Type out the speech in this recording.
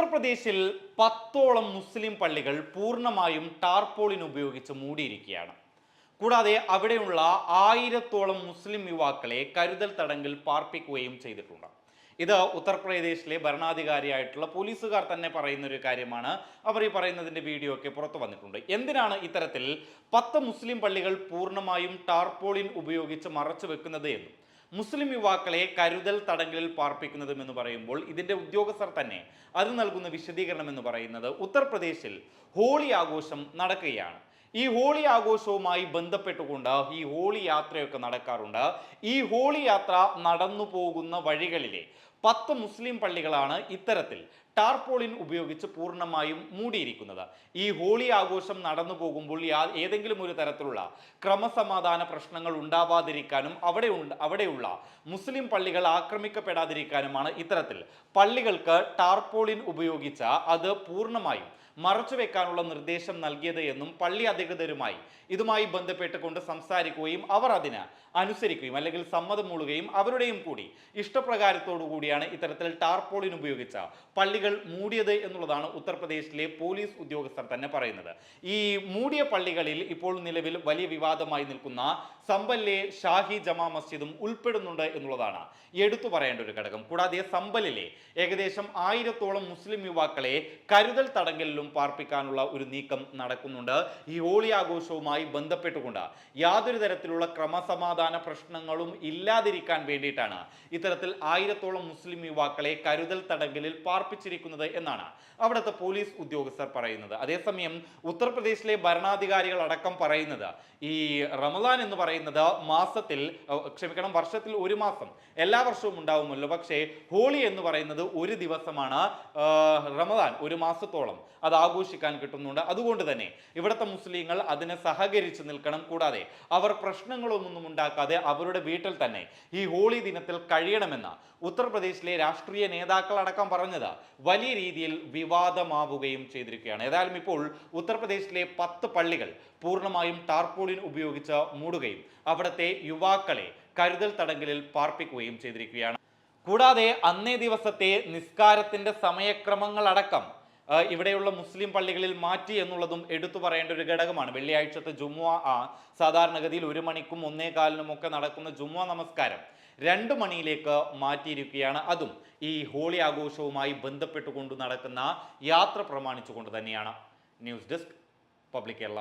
ഉത്തർപ്രദേശിൽ പത്തോളം മുസ്ലിം പള്ളികൾ പൂർണമായും ടാർപോളിൻ ഉപയോഗിച്ച് മൂടിയിരിക്കുകയാണ്. കൂടാതെ അവിടെയുള്ള ആയിരത്തോളം മുസ്ലിം യുവാക്കളെ കരുതൽ തടങ്കിൽ പാർപ്പിക്കുകയും ചെയ്തിട്ടുണ്ട്. ഇത് ഉത്തർപ്രദേശിലെ ഭരണാധികാരിയായിട്ടുള്ള പോലീസുകാർ തന്നെ പറയുന്ന ഒരു കാര്യമാണ്. അവർ ഈ പറയുന്നതിന്റെ വീഡിയോ ഒക്കെ പുറത്തു വന്നിട്ടുണ്ട്. എന്തിനാണ് ഇത്തരത്തിൽ പത്ത് മുസ്ലിം പള്ളികൾ പൂർണമായും ടാർപോളിൻ ഉപയോഗിച്ച് മറച്ചു വെക്കുന്നത് എന്നും? മുസ്ലിം യുവാക്കളെ കരുതൽ തടങ്കലിൽ പാർപ്പിക്കുന്നതും എന്ന് പറയുമ്പോൾ ഇതിന്റെ ഉദ്യോഗസ്ഥർ തന്നെ അത് നൽകുന്ന വിശദീകരണം എന്ന് പറയുന്നത് ഉത്തർപ്രദേശിൽ ഹോളി ആഘോഷം നടക്കുകയാണ്. ഈ ഹോളി ആഘോഷവുമായി ബന്ധപ്പെട്ടുകൊണ്ട് ഈ ഹോളി യാത്രയൊക്കെ നടക്കാറുണ്ട്. ഈ ഹോളി യാത്ര നടന്നു പോകുന്ന വഴികളിലെ പത്ത് മുസ്ലിം പള്ളികളാണ് ഇത്തരത്തിൽ ടാർപോളിൻ ഉപയോഗിച്ച് പൂർണമായും മൂടിയിരിക്കുന്നത്. ഈ ഹോളി ആഘോഷം നടന്നു പോകുമ്പോൾ ഏതെങ്കിലും ഒരു തരത്തിലുള്ള ക്രമസമാധാന പ്രശ്നങ്ങൾ ഉണ്ടാവാതിരിക്കാനും അവിടെ അവിടെയുള്ള മുസ്ലിം പള്ളികൾ ആക്രമിക്കപ്പെടാതിരിക്കാനുമാണ് ഇത്തരത്തിൽ പള്ളികൾക്ക് ടാർപോളിൻ ഉപയോഗിച്ച് അത് പൂർണമായും മറച്ചു വെക്കാനുള്ള നിർദ്ദേശം നൽകിയത് എന്നും പള്ളി അധികൃതരുമായി ഇതുമായി ബന്ധപ്പെട്ടുകൊണ്ട് സംസാരിക്കുകയും അവർ അതിന് അനുസരിക്കുകയും അല്ലെങ്കിൽ സമ്മതം മൂളുകയും അവരുടെയും കൂടി ഇഷ്ടപ്രകാരത്തോടു കൂടിയാണ് ഇത്തരത്തിൽ ടാർപോളിൻ ഉപയോഗിച്ച പള്ളികൾ മൂടിയത് എന്നുള്ളതാണ് ഉത്തർപ്രദേശിലെ പോലീസ് ഉദ്യോഗസ്ഥർ തന്നെ പറയുന്നത്. ഈ മൂടിയ പള്ളികളിൽ ഇപ്പോൾ നിലവിൽ വലിയ വിവാദമായി നിൽക്കുന്ന സമ്പല്ലെ ഷാഹി ജമാ മസ്ജിദും ഉൾപ്പെടുന്നുണ്ട് എന്നുള്ളതാണ് എടുത്തു പറയേണ്ട ഒരു ഘടകം. കൂടാതെ സമ്പലിലെ ഏകദേശം ആയിരത്തോളം മുസ്ലിം യുവാക്കളെ കരുതൽ തടങ്കലിലും പാർപ്പിക്കാനുള്ള ഒരു നീക്കം നടക്കുന്നുണ്ട്. ഈ ഹോളി ആഘോഷവുമായി ബന്ധപ്പെട്ടുകൊണ്ട് യാതൊരു തരത്തിലുള്ള ക്രമസമാധാന പ്രശ്നങ്ങളും ഇല്ലാതിരിക്കാൻ വേണ്ടിയിട്ടാണ് ഇത്തരത്തിൽ ആയിരത്തോളം മുസ്ലിം യുവാക്കളെ കരുതൽ തടങ്കലിൽ പാർപ്പിച്ചിരിക്കുന്നത് എന്നാണ് അവിടുത്തെ പോലീസ് ഉദ്യോഗസ്ഥർ പറയുന്നത്. അതേസമയം ഉത്തർപ്രദേശിലെ ഭരണാധികാരികൾ അടക്കം പറയുന്നത് ഈ റമദാൻ എന്ന് പറയുന്നത് മാസത്തിൽ ക്ഷമിക്കണം വർഷത്തിൽ ഒരു മാസം എല്ലാ വർഷവും ഉണ്ടാവുമല്ലോ. പക്ഷേ ഹോളി എന്ന് പറയുന്നത് ഒരു ദിവസമാണ് റമദാൻ ഒരു മാസത്തോളം. അത് ആഘോഷിക്കാൻ കിട്ടുന്നുണ്ട്. അതുകൊണ്ട് തന്നെ ഇവിടുത്തെ മുസ്ലിങ്ങൾ അതിനെ സഹകരിച്ച് നിൽക്കണം. കൂടാതെ അവർ പ്രശ്നങ്ങളൊന്നും ഉണ്ടാക്കാതെ അവരുടെ വീട്ടിൽ തന്നെ ഈ ഹോളി ദിനത്തിൽ കഴിയണമെന്ന് ഉത്തർപ്രദേശിലെ രാഷ്ട്രീയ നേതാക്കൾ അടക്കം പറഞ്ഞത് വലിയ രീതിയിൽ വിവാദമാവുകയും ചെയ്തിരിക്കുകയാണ്. ഏതായാലും ഇപ്പോൾ ഉത്തർപ്രദേശിലെ പത്ത് പള്ളികൾ പൂർണമായും ടാർപോളിൻ ഉപയോഗിച്ച് മൂടുകയും അവിടുത്തെ യുവാക്കളെ കരുതൽ തടങ്കലിൽ പാർപ്പിക്കുകയും ചെയ്തിരിക്കുകയാണ്. കൂടാതെ അന്നേ ദിവസത്തെ നിസ്കാരത്തിന്റെ ആ, ഇവിടെയുള്ള മുസ്ലിം പള്ളികളിൽ മാറ്റി എന്നുള്ളതും എടുത്തു പറയേണ്ട ഒരു ഘടകമാണ്. വെള്ളിയാഴ്ചത്തെ ജുമുഅ സാധാരണഗതിയിൽ ഒരു മണിക്കും ഒന്നേ കാലിനും ഒക്കെ നടക്കുന്ന ജുമുഅ നമസ്കാരം രണ്ട് മണിയിലേക്ക് മാറ്റിയിരിക്കുകയാണ്. അതും ഈ ഹോളി ആഘോഷവുമായി ബന്ധപ്പെട്ടുകൊണ്ട് നടക്കുന്ന യാത്ര പ്രമാണിച്ചുകൊണ്ട് തന്നെയാണ്. News desk public Kerala.